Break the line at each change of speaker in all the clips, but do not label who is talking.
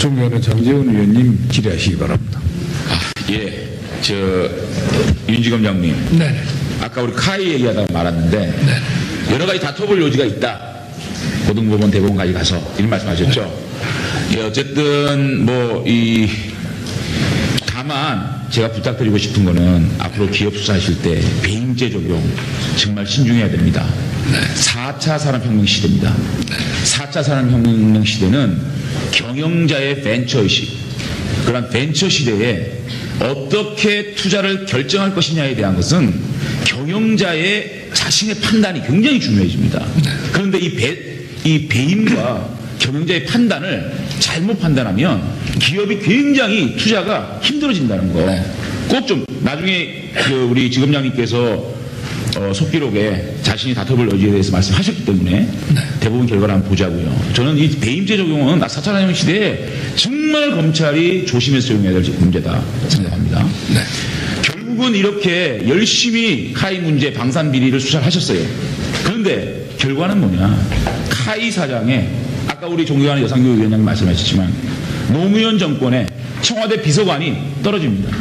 존경하는 장재원 의원님 질의하시기 바랍니다.
예, 저 윤지검 장님,
네.
아까 우리 카이 얘기하다가 말았는데 여러 가지 다퉈볼 요지가 있다. 고등법원 대법원까지 가서 이런 말씀하셨죠. 예, 어쨌든 뭐 이 다만 제가 부탁드리고 싶은 거는 앞으로 기업 수사하실 때 배임죄 적용 정말 신중해야 됩니다. 4차 산업혁명 시대입니다. 4차 산업혁명 시대는 경영자의 벤처의식, 그런 벤처 시대에 어떻게 투자를 결정할 것이냐에 대한 것은 경영자의 자신의 판단이 굉장히 중요해집니다. 그런데 이, 배, 이 배임과 경영자의 판단을 잘못 판단하면 기업이 굉장히 투자가 힘들어진다는 거. 꼭 좀 나중에 그 우리 지검장님께서 어, 속기록에 자신이 다퉈볼 여지에 대해서 말씀하셨기 때문에 대부분 결과를 한번 보자고요. 저는 이 배임죄 적용은 4차 산업혁명 시대에 정말 검찰이 조심해서 적용해야 될 문제다 생각합니다. 결국은 이렇게 열심히 카이 문제 방산 비리를 수사를 하셨어요. 그런데 결과는 뭐냐? 카이 사장의 아까 우리 존경하는 여상교 위원장님 말씀하셨지만 노무현 정권의 청와대 비서관이 떨어집니다.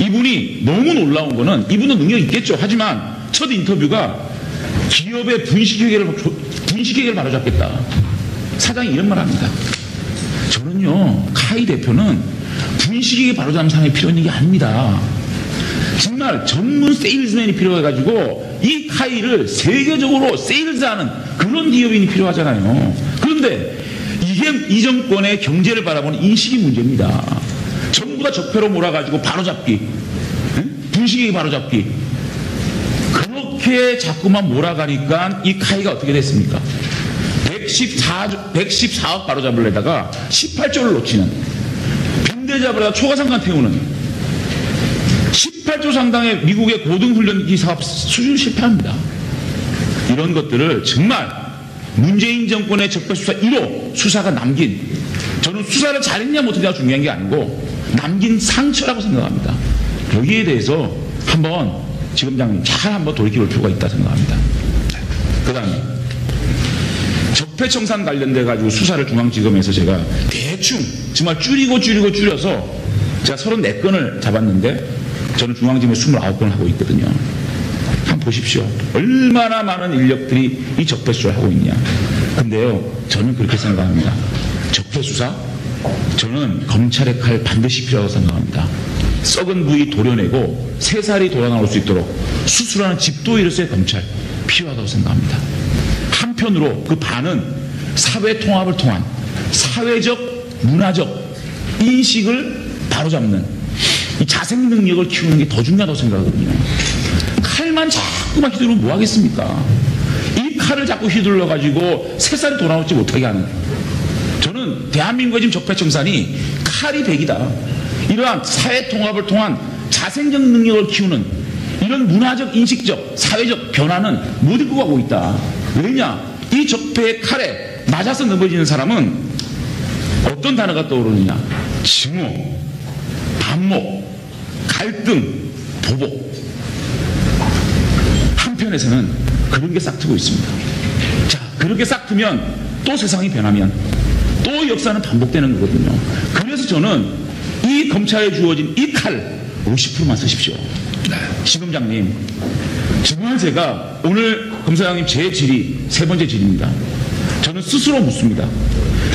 이분이 너무 놀라운 거는 이분은 능력 있겠죠. 하지만 첫 인터뷰가 기업의 분식회계를 분식회계를 바로잡겠다. 사장이 이런 말 합니다. 저는요 카이 대표는 분식회계 바로잡는 사람이 필요 있는 게 아닙니다. 정말 전문 세일즈맨이 필요해가지고 이 카이를 세계적으로 세일즈하는 그런 기업인이 필요하잖아요. 그런데 이게 이 정권의 경제를 바라보는 인식이 문제입니다. 전부 다 적폐로 몰아가지고 바로잡기, 응? 분식이 바로잡기. 그렇게 자꾸만 몰아가니까 이 카이가 어떻게 됐습니까? 114, 114억 바로잡으려다가 18조를 놓치는 빈대 잡으려다 초과상관 태우는 18조 상당의 미국의 고등훈련기 사업 수준 실패합니다. 이런 것들을 정말 문재인 정권의 적폐수사 1호 수사가 남긴 저는 수사를 잘했냐 못했냐가 중요한 게 아니고 남긴 상처라고 생각합니다. 여기에 대해서 한번 지검장님 잘 한번 돌이켜볼 필요가 있다 생각합니다. 그 다음에 적폐청산 관련돼 가지고 수사를 중앙지검에서 제가 대충 정말 줄이고 줄이고 줄여서 제가 34건을 잡았는데 저는 중앙지검에 29건을 하고 있거든요. 한번 보십시오. 얼마나 많은 인력들이 이 적폐 수사를 하고 있냐. 근데요, 저는 그렇게 생각합니다. 적폐 수사? 저는 검찰의 칼 반드시 필요하다고 생각합니다. 썩은 부위 도려내고 새살이 돌아나올 수 있도록 수술하는 집도 이로서의 검찰 필요하다고 생각합니다. 한편으로 그 반은 사회 통합을 통한 사회적 문화적 인식을 바로잡는 이 자생 능력을 키우는 게 더 중요하다고 생각하거든요. 칼만 자꾸만 휘두르면 뭐 하겠습니까? 이 칼을 자꾸 휘둘러 가지고 새살이 돌아오지 못하게 하는 저는 대한민국의 지금 적폐청산이 칼이 백이다. 이러한 사회 통합을 통한 자생적 능력을 키우는 이런 문화적, 인식적, 사회적 변화는 못 이끌고 가고 있다. 왜냐? 이 적폐의 칼에 맞아서 넘어지는 사람은 어떤 단어가 떠오르느냐? 증오, 반목, 갈등, 보복. 한편에서는 그런 게 싹트고 있습니다. 자, 그렇게 싹트면 또 세상이 변하면 또 역사는 반복되는 거거든요. 그래서 저는 이 검찰에 주어진 이 칼 50%만 쓰십시오. 시검장님, 정말 제가 오늘 검사장님 제 질의 세 번째 질의입니다. 저는 스스로 묻습니다.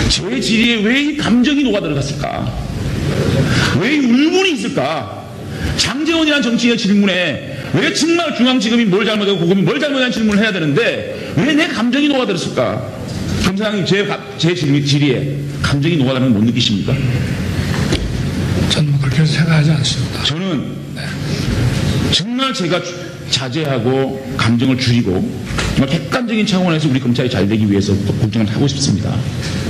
제 질의에 왜 이 감정이 녹아 들어갔을까? 왜 이 울분이 있을까? 장재원이라는 정치인의 질문에 왜 정말 중앙지검이 뭘 잘못하고 고검이 뭘 잘못한 질문을 해야 되는데 왜 내 감정이 녹아들었을까? 검사장님 제, 가- 제 질의, 질의에 감정이 녹아드는 걸못 느끼십니까?
저는 뭐 그렇게 생각하지 않습니다.
저는 정말 제가 주- 자제하고 감정을 줄이고 정말 객관적인 차원에서 우리 검찰이 잘 되기 위해서 걱정을 하고 싶습니다.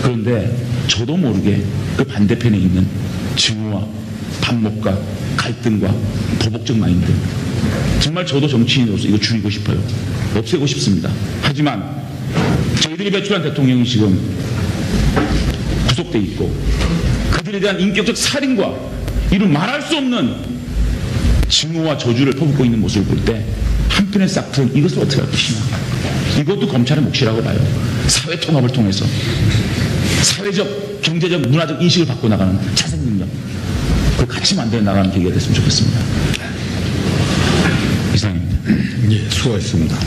그런데 저도 모르게 그 반대편에 있는 증오와 반목과 갈등과 보복적 마인드 정말 저도 정치인으로서 이거 줄이고 싶어요. 없애고 싶습니다. 하지만 저희들이 배출한 대통령이 지금 구속돼 있고 그들에 대한 인격적 살인과 이루 말할 수 없는 증오와 저주를 퍼붓고 있는 모습을 볼 때 한편의 싹트는 이것을 어떻게 할 것이냐 이것도 검찰의 몫이라고 봐요 사회 통합을 통해서 사회적, 경제적, 문화적 인식을 바꿔 나가는 자생 능력. 그걸 같이 만들어 나가는 계기가 됐으면 좋겠습니다. 이상입니다.
예, 수고하셨습니다.